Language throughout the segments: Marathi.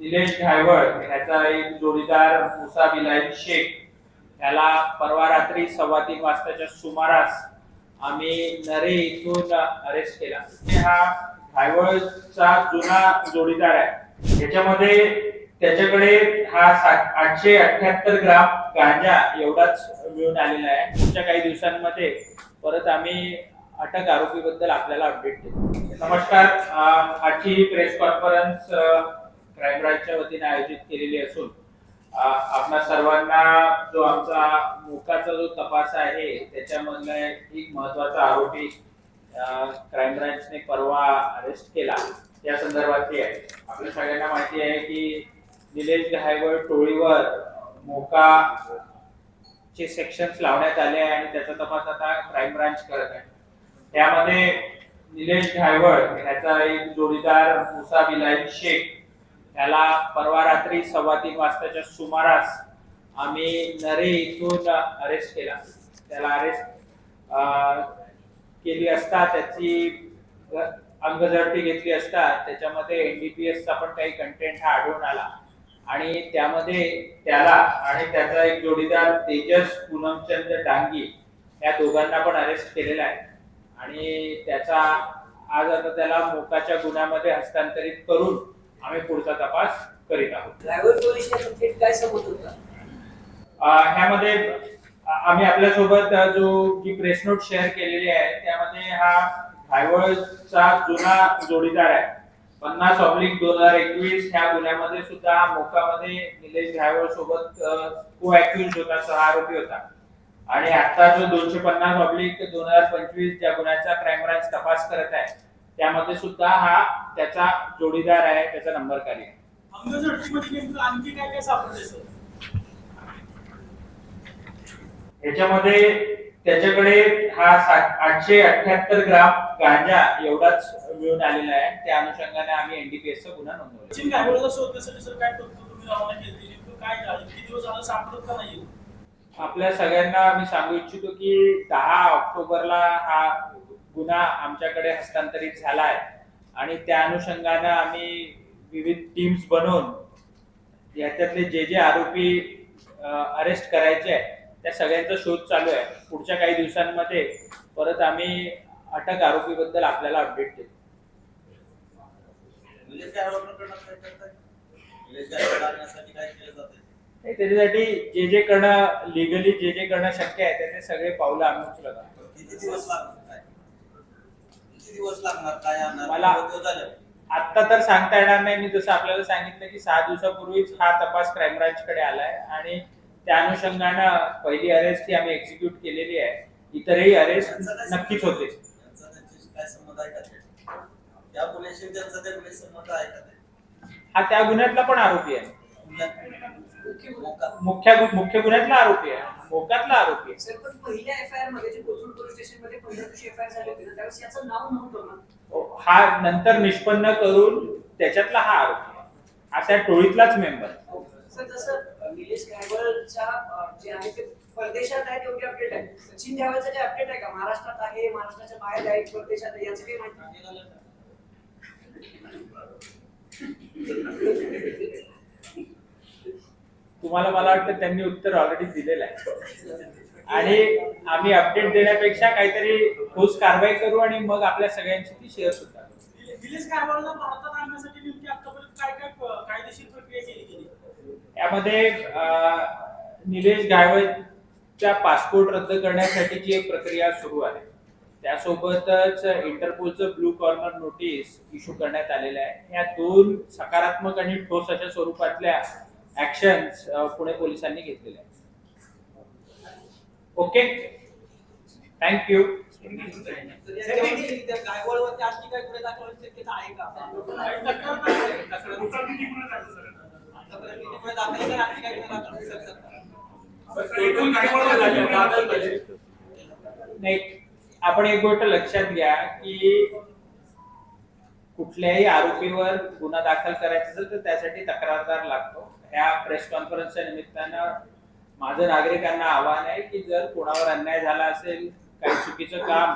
निलेश घायवळ ह्याचा एक जोडीदार मुसा बिलाही शेख. याला परवा रात्री सव्वा तीन वाजताच्या सुमारास आम्ही नरे इथून अरेस्ट केला. हा घायवळचा जुना जोडीदार आहे. त्याच्यामध्ये त्याच्याकडे हा सात आठशे अठ्याहत्तर ग्राम गांजा एवढाच मिळून आलेला आहे. पुढच्या काही दिवसांमध्ये परत आम्ही अटक आरोपी बद्दल आपल्याला अपडेट देऊ. नमस्कार आजची ही प्रेस कॉन्फरन्स क्राईम ब्रांचच्या वतीने आयोजित केलेली असून आपणा सर्वांना जो आमचा मोकाचा जो तपास आहे त्याच्यामधला एक महत्त्वाचा आरोपी क्राईम ब्रांचने परवा अरेस्ट केला या संदर्भातली आहे. आपल्या सगळ्यांना माहिती आहे की निलेश घायवळ टोळीवर मोका चे सेक्शन्स लावण्यात आले आहे आणि त्याचा तपास आता क्राईम ब्रांच करत आहे. त्यामध्ये निलेश घायवळ ह्याचा एक जोडीदार मुसा बिलाई शेख त्याला परवा रात्री सव्वा तीन वाजताच्या सुमारास आम्ही नरे इथून अरेस्ट केला. त्याला अरेस्ट केली असता त्याची अंगझडती घेतली असता त्याच्यामध्ये एनडीपीएस चा पण काही कंटेंट हा आढळून आला. आणि त्यामध्ये त्याला आणि त्याचा एक जोडीदार तेजस पूनमचंद डांगी या दोघांना पण अरेस्ट केलेला आहे. आणि त्याचा आज आता त्याला मोकाच्या गुन्ह्यामध्ये हस्तांतरित करून आम्ही पुढचा तपास करीत आहोत. ड्रायव्हर थेट काय होता? ह्यामध्ये आम्ही आपल्यासोबत जो जी प्रेस नोट शेअर केलेली आहे त्यामध्ये हा घायवळचा जुना जोडीदार आहे. पन्नास ऑब्लिक दोन हजार एकवीस ह्या गुन्ह्यामध्ये सुद्धा हा मोकामध्ये निलेश घायवळ सोबत को अक्युज होता सह आरोपी होता. आणि आता जो दोनशे पन्नास ऑब्लिक दोन हजार पंचवीस ज्या गुन्ह्याचा क्राईम ब्रांच तपास करत आहे त्यामध्ये सुद्धा हा त्याचा जोडीदार आहे त्याचा नंबर खाली आहे आणखी काय काय सापडले याच्यामध्ये त्याच्याकडे हा आठशे अठ्याहत्तर ग्राम गांजा एवढाच मिळून आलेला आहे. त्या अनुषंगाने आम्ही एनडीपीएस चा गुन्हा नोंदवला. सचिन गायकवाडला शोधण्यासाठी सर काय करतो तुम्ही रवाना केली नेमकं काय झालं किती दिवस झालं सापडत का नाही? आपल्या सगळ्यांना मी सांगू इच्छितो की दहा ऑक्टोबरला हा गुन्हा आमच्याकडे हस्तांतरित झाला आहे आणि त्या अनुषंगानं आम्ही विविध टीम्स बनवून याच्यातले जे जे आरोपी अरेस्ट करायचे आहे त्या सगळ्यांचा शोध चालू आहे. पुढच्या काही दिवसांमध्ये परत आम्ही अटक आरोपी बद्दल आपल्याला अपडेट देऊ. नाही, त्याच्यासाठी जे जे करणं लिगली जे जे करणं शक्य आहे त्याचे सगळे पावलं आम्ही उचलत आहोत. किती दिवस लागणार काय आणणार? मला- झाले? आत्ता तर सांगता येणार नाही. मी जसं आपल्याला सांगितलं की सहा दिवसापूर्वीच हा तपास क्राईम ब्रांच कडे आलाय आणि त्या अनुषंगानं पहिली अरेस्ट ही आम्ही एक्झिक्यूट केलेली आहे. इतरही अरेस्ट त्यांचा काय नक्कीच? होते. त्यांचा त्यांच्याशी काय संबंध आहे का ते? गुन्ह्याशी त्यांचा संबंध आहे का ते? हा त्या गुन्ह्यातला पण आरोपी आहे. मुख्य मुख्य गुन्ह्यातला आरोपी आहे. मोकातला आरोपी आहे. सर पण पहिल्या एफ आय आरमध्ये जे कोथरूड पोलीस स्टेशनमध्ये पहिल्या दिवशी एफ आय आर झाली होती ना, त्यावेळेस याचं नाव नव्हतं ना हा नंतर निष्पन्न करून त्याच्यातला हा आरोपी आहे. हा त्या टोळीतलाच मेंबर सर जसं निलेश गायकवाडच्या अं, जे आहे ते परदेशात आहे तेवढी अपडेट आहे. सचिन ध्यावळचं जे अपडेट आहे का? महाराष्ट्रात आहे महाराष्ट्राच्या बाहेर आहे परदेशात आहे याचं काही माहिती. तुम्हाला मला वाटतं त्यांनी उत्तर ऑलरेडी दिलेलं आहे. आणि आम्ही अपडेट देण्यापेक्षा काहीतरी ठोस कारवाई करू आणि मग आपल्या सगळ्यांची ती शेअर सुद्धा यामध्ये निलेश गायवळच्या पासपोर्ट रद्द करण्यासाठीची एक प्रक्रिया सुरू आहे. त्यासोबतच इंटरपोलचं ब्लू कॉर्नर नोटीस इश्यू करण्यात आलेलं आहे. या दोन सकारात्मक आणि ठोस अशा स्वरूपातल्या ऍक्शन्स पुणे पोलिसांनी घेतलेल्या आहेत. Okay thank you? नाही आपण एक गोष्ट लक्षात घ्या की कुठल्याही आरोपीवर गुन्हा दाखल करायचा असेल तर त्यासाठी तक्रारदार लागतो. ह्या प्रेस कॉन्फरन्सच्या निमित्तानं माझं नागरिकांना आव्हान आहे की जर कोणावर अन्याय झाला असेल काही चुकीचं काम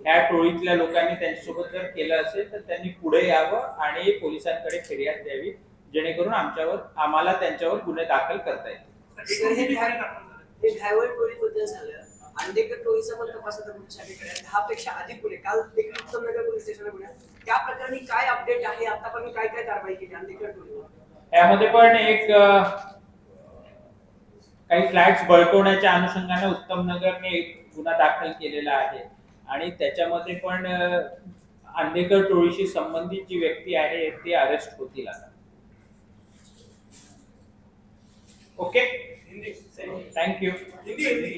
ह्या टोळीतल्या लोकांनी त्यांच्यासोबत जर केलं असेल तर त्यांनी पुढे यावं आणि पोलिसांकडे फिर्याद द्यावी जेणेकरून आमच्यावर आम्हाला त्यांच्यावर गुन्हे दाखल करता येतील. अंधेकर टोळीचा पण तपास आता शाखेकडे. आहे. दहा पेक्षा अधिक गुन्हे. काल देखील उत्तमनगर पोलीस स्टेशनला गुन्हे. आहेत. त्या प्रकरणी काय अपडेट आहे? आतापर्यंत काय काय कारवाई केली अंधेकर टोळीवर? यामध्ये पण एक अ, काही फ्लॅट्स बळकवण्याच्या अनुषंगाने उत्तम नगरने एक गुन्हा दाखल केलेला आहे. आणि त्याच्यामध्ये पण अ, आंदेकर टोळीशी संबंधित जी व्यक्ती आहे ते अरेस्ट होतील आता. Okay thank you